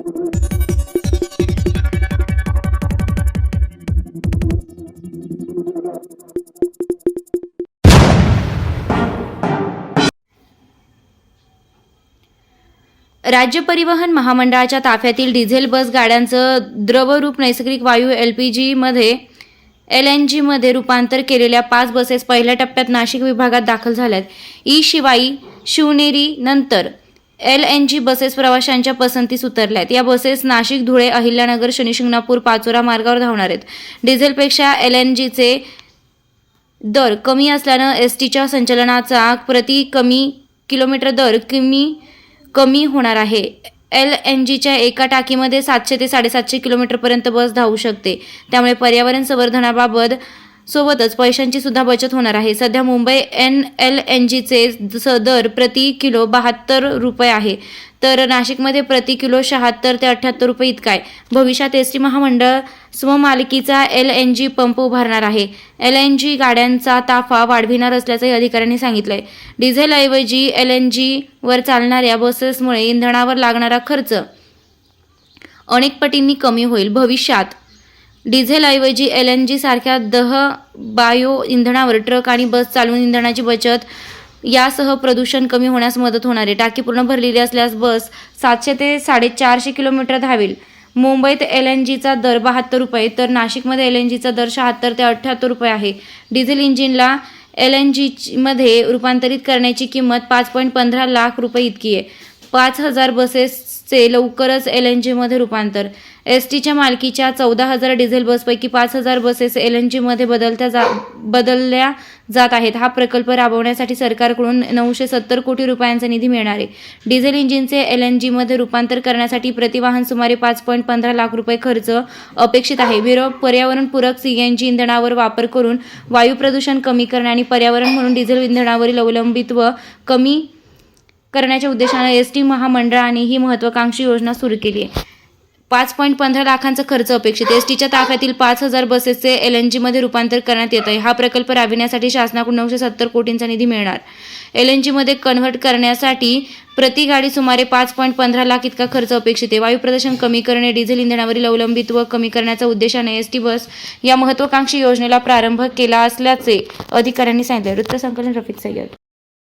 राज्य परिवहन महामंडळाच्या ताफ्यातील डिझेल बस गाड्यांचं द्रवरूप नैसर्गिक वायू एल पी जीमध्ये एल एन जीमध्ये रूपांतर केलेल्या पाच बसेस पहिल्या टप्प्यात नाशिक विभागात दाखल झाल्यात. ई शिवाई शिवनेरी नंतर एल एन जी बसेस प्रवाशांच्या पसंतीस उतरल्यात. या बसेस नाशिक धुळे अहिल्यानगर शनिशिंगणापूर पाचोरा मार्गावर धावणार आहेत. डिझेलपेक्षा एल एन जीचे दर कमी असल्यानं एस टीच्या संचलनाचा प्रति कमी किलोमीटर दर कमी कमी होणार आहे. एल एन जीच्या एका टाकीमध्ये सातशे ते साडेसातशे किलोमीटरपर्यंत बस धावू शकते. त्यामुळे पर्यावरण संवर्धनाबाबत सोबतच पैशांची सुद्धा बचत होणार आहे. सध्या मुंबई एन एल एन जीचे दर प्रति किलो बहात्तर रुपये आहे. तर नाशिकमध्ये प्रति किलो शहात्तर ते अठ्ठ्याहत्तर रुपये इतका आहे. भविष्यात एस टी महामंडळ स्वमालकीचा एल एन जी पंप उभारणार आहे. एल एन जी गाड्यांचा ताफा वाढविणार असल्याचंही अधिकाऱ्यांनी सांगितलंय. डिझेलऐवजी एल एन जीवर चालणाऱ्या बसेसमुळे इंधनावर लागणारा खर्च अनेक पटींनी कमी होईल. भविष्यात डिझेलऐवजी एल एन जी सारख्या दह बायो इंधनावर ट्रक आणि बस चालवून इंधनाची बचत यासह प्रदूषण कमी होण्यास मदत होणार आहे. टाकी पूर्ण भरलेली असल्यास बस सातशे ते साडेचारशे किलोमीटर धावेल. मुंबईत एल एन जीचा दर बहात्तर रुपये तर नाशिकमध्ये एल एन जीचा दर शहात्तर ते अठ्ठ्याहत्तर रुपये आहे. डिझेल इंजिनला एल एन जीमध्ये रूपांतरित करण्याची किंमत पाच पॉईंट पंधरा लाख रुपये इतकी आहे. पाच हजार बसेसचे लवकरच एल एन जीमध्ये रूपांतर. एस टीच्या मालकीच्या चौदा हजार डिझेल बसपैकी पाच हजार बसेस एल एन जीमध्ये बदलत्या जा बदलल्या जात आहेत. हा प्रकल्प राबवण्यासाठी सरकारकडून नऊशे सत्तर कोटी रुपयांचा निधी मिळणार आहे. डिझेल इंजिनचे एल एन जीमध्ये रूपांतर करण्यासाठी प्रतिवाहन सुमारे पाच पॉईंट पंधरा लाख रुपये खर्च अपेक्षित आहे. विरो पर्यावरणपूरक सी एन जी इंधनावर वापर करून वायू प्रदूषण कमी करणे आणि पर्यावरण म्हणून डिझेल इंधनावरील अवलंबित्व कमी करण्याच्या उद्देशानं एस टी महामंडळाने ही महत्त्वाकांक्षी योजना सुरू केली आहे. पाच पॉईंट पंधरा लाखांचा खर्च अपेक्षित एस टीच्या ताफ्यातील पाच हजार बसेसचे एल एन जीमध्ये रूपांतर करण्यात येत आहे. हा प्रकल्प राबविण्यासाठी शासनाकडून नऊशे सत्तर कोटींचा निधी मिळणार. एल एन जीमध्ये कन्व्हर्ट करण्यासाठी प्रति गाडी सुमारे पाच पॉईंट पंधरा लाख इतका खर्च अपेक्षित आहे. वायू प्रदूषण कमी करणे डिझेल इंधनावरील अवलंबित्व कमी करण्याच्या उद्देशाने एस टी बस या महत्त्वाकांक्षी योजनेला प्रारंभ केला असल्याचे अधिकाऱ्यांनी सांगितले. वृत्तसंकलन रफिक सय्यद.